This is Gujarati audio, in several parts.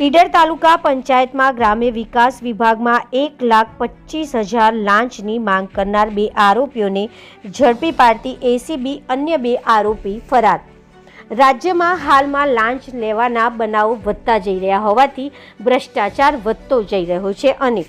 ઈડર તાલુકા પંચાયતમાં ગ્રામ્ય વિકાસ વિભાગમાં એક લાખ પચીસ હજાર લાંચની માંગ કરનાર બે આરોપીઓને ઝડપી પાડતી એસીબી અન્ય બે આરોપી ફરાર. રાજ્યમાં હાલમાં લાંચ લેવાના બનાવો વધતા જઈ રહ્યા હોવાથી ભ્રષ્ટાચાર વધતો જઈ રહ્યો છે અને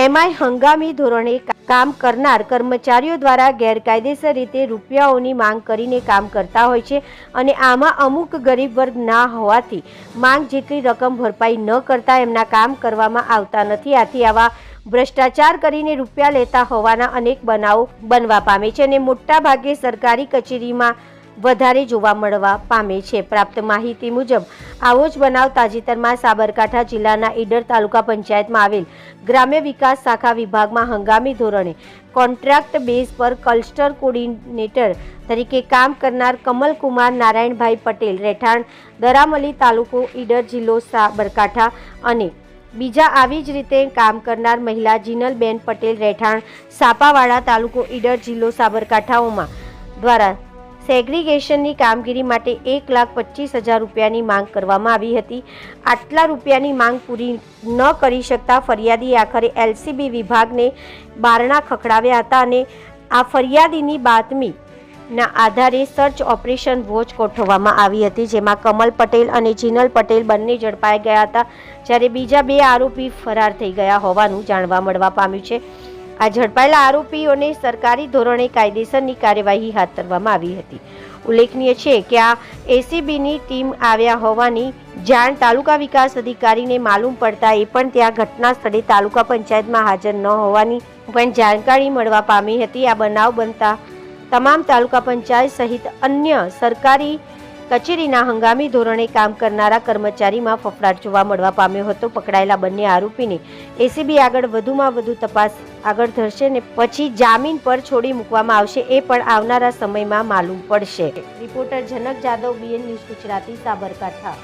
એમાંય હંગામી ધોરણે કામ કરનાર કર્મચારીઓ દ્વારા ગેરકાયદેસર રીતે રૂપિયાઓની માંગ કરીને કામ કરતા હોય છે અને આમાં અમુક ગરીબ વર્ગ ના હોવાથી માંગ જેટલી રકમ ભરપાઈ ન કરતા એમના કામ કરવામાં આવતા નથી. આથી આવા ભ્રષ્ટાચાર કરીને રૂપિયા લેતા હોવાના અનેક બનાવો બનવા પામે છે અને મોટા ભાગે સરકારી કચેરીમાં વધારે જોવા મળવા પામે છે. પ્રાપ્ત માહિતી મુજબ, આવો જ બનાવ તાજેતરમાં સાબરકાંઠા જિલ્લાના ઈડર તાલુકા પંચાયતમાં આવેલ ગ્રામ્ય વિકાસ શાખા વિભાગમાં હંગામી ધોરણે કોન્ટ્રાક્ટ બેઝ પર કલ્સ્ટર કોર્ડિનેટર તરીકે કામ કરનાર કમલકુમાર નારાયણભાઈ પટેલ રહેઠાણ દરામલી તાલુકો ઈડર જિલ્લો સાબરકાંઠા અને બીજા આવી જ રીતે કામ કરનાર મહિલા જીનલબેન પટેલ રહેઠાણ સાપાવાડા તાલુકો ઈડર જિલ્લો સાબરકાંઠાઓમાં દ્વારા સેગ્રીગેશનની કામગીરી માટે એક લાખ પચીસ હજાર રૂપિયાની માંગ કરવામાં આવી હતી. આટલા રૂપિયાની માંગ પૂરી ન કરી શકતા ફરિયાદી આખરે એલસીબી વિભાગને બારણા ખખડાવ્યા હતા અને આ ફરિયાદીની બાતમી ના આધારે સર્ચ ઓપરેશન વોચ ગોઠવવામાં આવી હતી, જેમાં કમલ પટેલ અને જીનલ પટેલ બંને ઝડપાઈ ગયા હતા, જ્યારે બીજા બે આરોપી ફરાર થઈ ગયા હોવાનું જાણવા મળવા પામ્યું છે. આ ઝડપાયેલા આરોપીઓને સરકારી ધોરણે કાયદેસરની કાર્યવાહી હાથ ધરવામાં આવી હતી. ઉલ્લેખનીય છે કે આ એસીબીની ટીમ આવ્યા હોવાની જાણ તાલુકા વિકાસ અધિકારીને માલુમ પડતા એ પણ ત્યાં ઘટના સ્થળે તાલુકા પંચાયતમાં હાજર ન હોવાની પણ જાણકારી મળવા પામી હતી. આ બનાવ બનતા તમામ તાલુકા પંચાયત સહિત અન્ય સરકારી કચેરીના હંગામી ધોરણે કામ કરનારા કર્મચારીમાં ફફડાટ જોવા મળવા પામ્યો હતો. પકડાયેલા બંને આરોપીને એસીબી આગળ વધુમાં વધુ તપાસ આગળ ધરશે ને પછી જામીન પર છોડી મૂકવામાં આવશે એ પણ આવનારા સમયમાં માલુમ પડશે. Reporter Janak Jadav BN news Gujarati, Sabarkantha.